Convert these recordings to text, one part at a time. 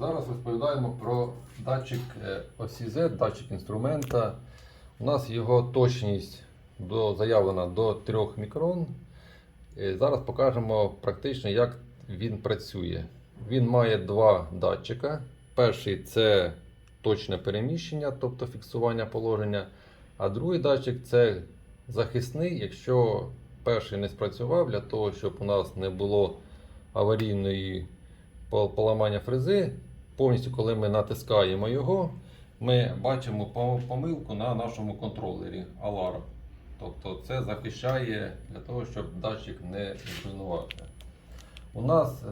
Зараз розповідаємо про датчик е, осі Z, датчик інструмента. У нас його точність до, заявлена до 3 мікрон. Е, Зараз покажемо практично, як він працює. Він має два датчика. Перший це точне переміщення, тобто фіксування положення. А другий датчик це захисний, якщо перший не спрацював, для того, щоб у нас не було аварійної поламання фрези, повністю, коли ми натискаємо його, ми бачимо помилку на нашому контролері Alarm. Тобто це захищає для того, щоб датчик не зруйнувався. У нас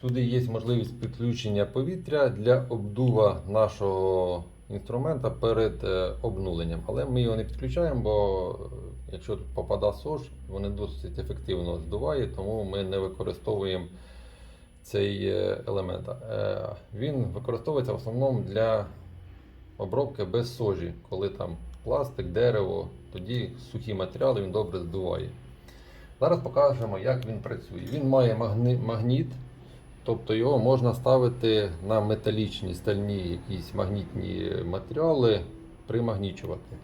туди є можливість підключення повітря для обдува нашого інструмента перед е, обнуленням. Але ми його не підключаємо, бо е, якщо тут попада СОЖ, вони досить ефективно здувають, тому ми не використовуємо цей е, елемент. Е, Він використовується в основному для обробки без сожі, коли там пластик, дерево, тоді сухі матеріали він добре здуває. Зараз покажемо, як він працює. Він має магніт, тобто його можна ставити на металічні стальні якісь магнітні матеріали, примагнічувати.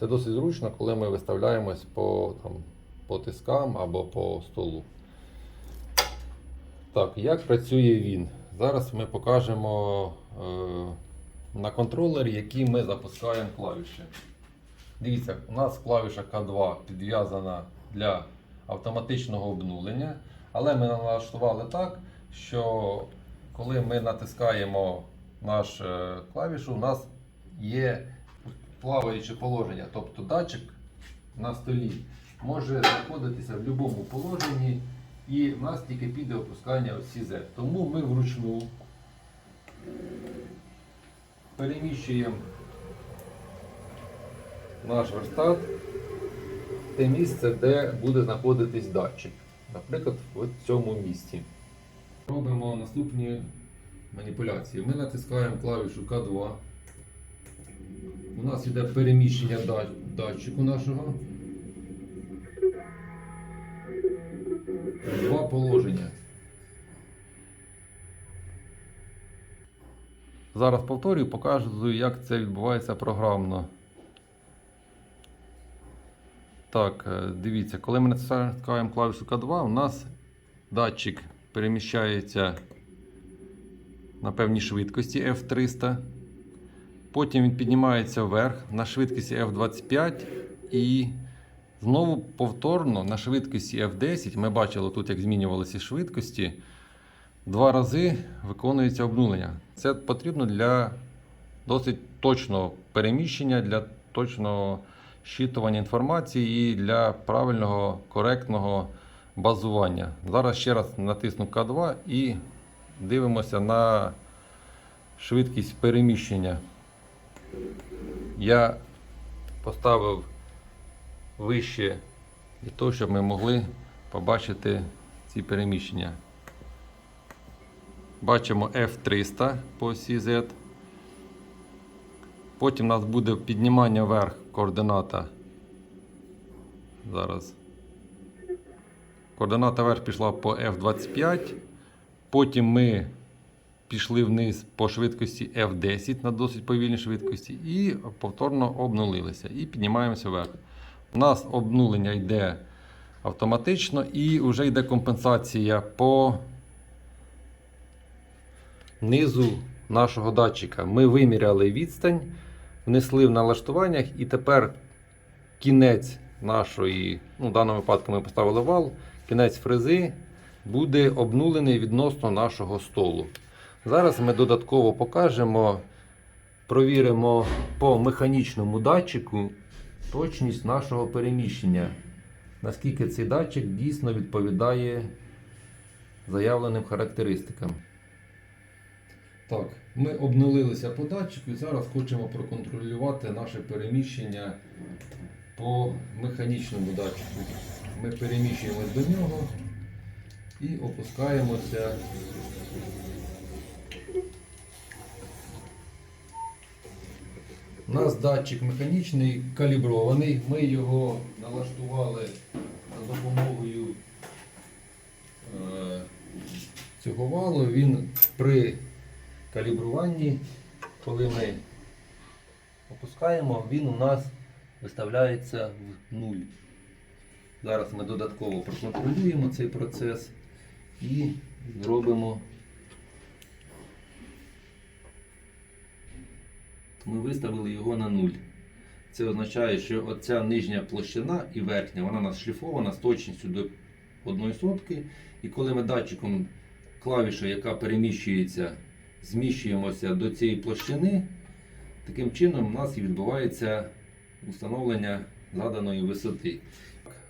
Це досить зручно, коли ми виставляємось по, там, по тискам або по столу. Так, як працює він? Зараз ми покажемо е, на контролері, які ми запускаємо клавіші. Дивіться, у нас клавіша К2 підв'язана для автоматичного обнулення, але ми налаштували так, що коли ми натискаємо наш е, клавішу, у нас є плаваюче положення, тобто датчик на столі може знаходитися в будь-якому положенні, і в нас тільки піде опускання осі Z. Тому ми вручну переміщуємо наш верстат в те місце, де буде знаходитись датчик. Наприклад, в цьому місці. Робимо наступні маніпуляції. Ми натискаємо клавішу К2. У нас йде переміщення датчику нашого. Два положення. Зараз повторюю, показую, як це відбувається програмно. Так, е, дивіться, коли ми натискаємо клавішу К2, у нас датчик переміщається на певній швидкості F300. Потім він піднімається вверх на швидкості F25 і знову повторно на швидкості F10. Ми бачили тут, як змінювалися швидкості. Два рази виконується обнулення. Це потрібно для досить точного переміщення, для точного щитування інформації і для правильного, коректного базування. Зараз ще раз натисну К2 і дивимося на швидкість переміщення. Я поставив вище для того, щоб ми могли побачити ці переміщення. Бачимо F300 по осі Z. Потім у нас буде піднімання вверх координата. Зараз. Координата вверх пішла по F25. Потім ми пішли вниз по швидкості F10 на досить повільній швидкості і повторно обнулилися. І піднімаємося вверх. У нас обнулення йде автоматично і вже йде компенсація по низу нашого датчика. Ми виміряли відстань, внесли в налаштуваннях і тепер кінець нашої, ну в даному випадку ми поставили вал, кінець фрези буде обнулений відносно нашого столу. Зараз ми додатково покажемо, провіримо по механічному датчику точність нашого переміщення. Наскільки цей датчик дійсно відповідає заявленим характеристикам. Так, ми обнулилися по датчику і зараз хочемо проконтролювати наше переміщення по механічному датчику. Ми переміщуємось до нього і опускаємося. У нас датчик механічний калібрований. Ми його налаштували за допомогою е, цього валу. Він при калібруванні, коли ми опускаємо, він у нас виставляється в нуль. Зараз ми додатково проконтролюємо цей процес і зробимо. Ми виставили його на нуль. Це означає, що оця нижня площина і верхня, вона у нас шліфована з точністю до 1 сотки. І коли ми датчиком клавішою, яка переміщується, зміщуємося до цієї площини, таким чином у нас і відбувається встановлення заданої висоти.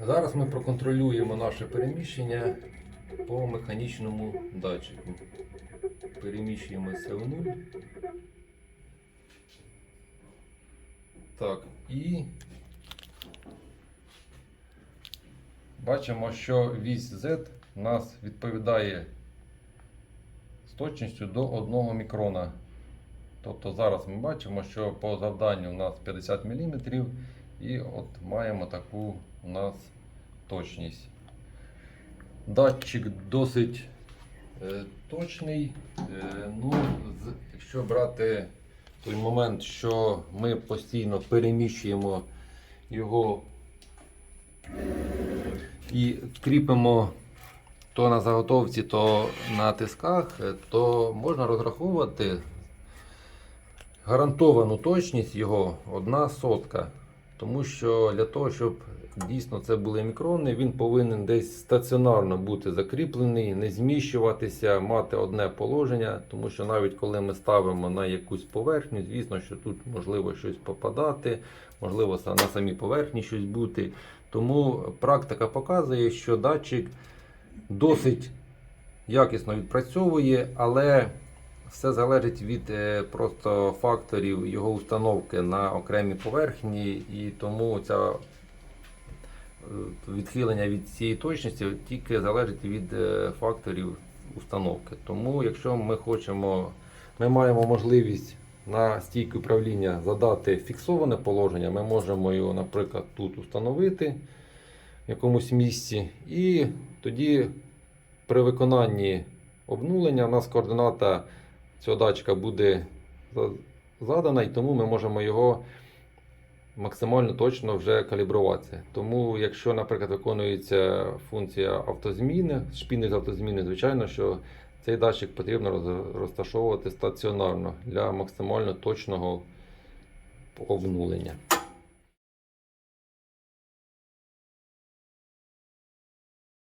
Зараз ми проконтролюємо наше переміщення по механічному датчику. Переміщуємося в нуль. Так, і бачимо, що вісь Z нас відповідає з точністю до 1 мікрона. Тобто зараз ми бачимо, що по завданню у нас 50 мм і от маємо таку у нас точність. Датчик досить е, точний. Е, ну, з, якщо брати той момент, що ми постійно переміщуємо його і кріпимо то на заготовці, то на тисках, то можна розраховувати гарантовану точність його одна сотка. Тому що для того, щоб дійсно це були мікрони, він повинен десь стаціонарно бути закріплений, не зміщуватися, мати одне положення. Тому що навіть коли ми ставимо на якусь поверхню, звісно, що тут можливо щось попадати, можливо на самій поверхні щось бути. Тому практика показує, що датчик досить якісно відпрацьовує, але все залежить від е, просто факторів його установки на окремі поверхні, і тому ця відхилення від цієї точності тільки залежить від е, факторів установки. Тому, якщо ми хочемо, ми маємо можливість на стійку управління задати фіксоване положення, ми можемо його, наприклад, тут установити в якомусь місці, і тоді при виконанні обнулення у нас координата цього датчика буде задана, і тому ми можемо його максимально точно вже калібруватися. Тому, якщо, наприклад, виконується функція автозміни, шпіни з автозміни, звичайно, що цей датчик потрібно розташовувати стаціонарно для максимально точного обнулення.